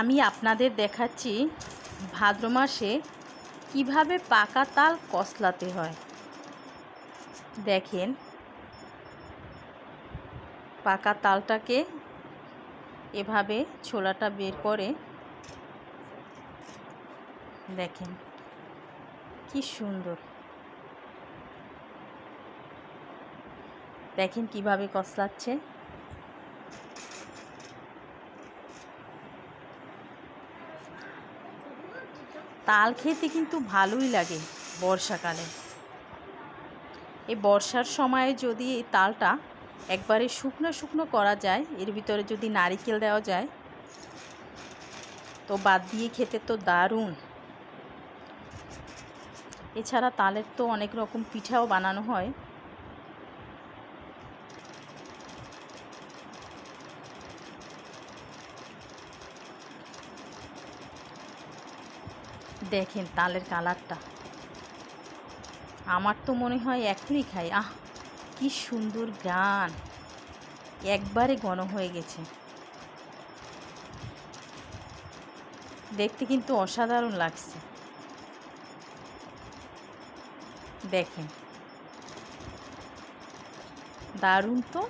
আমি আপনাদের দেখাচ্ছি ভাদ্র মাসে কীভাবে পাকা তাল কসলাতে হয়। দেখেন। পাকা তালটাকে এভাবে ছোলাটা বের করে দেখেন, কি সুন্দর। দেখেন কীভাবে কসলাচ্ছে। তাল খেতে কিন্তু ভালোই লাগে বর্ষাকালে। এই বর্ষার সময়ে যদি এই তালটা একবারে শুকনো শুকনো করা যায়, এর ভিতরে যদি নারিকেল দেওয়া যায়, তো বাদ দিয়ে খেতে তো দারুণ। এছাড়া তালের তো অনেক রকম পিঠাও বানানো হয়। দেখেন তালের কালারটা। আমার তো মনে হয় এখনই খাই। আহ, কি সুন্দর গান। একবারে ঘন হয়ে গেছে। দেখতে কিন্তু অসাধারণ লাগছে। দেখেন। দারুণ তো।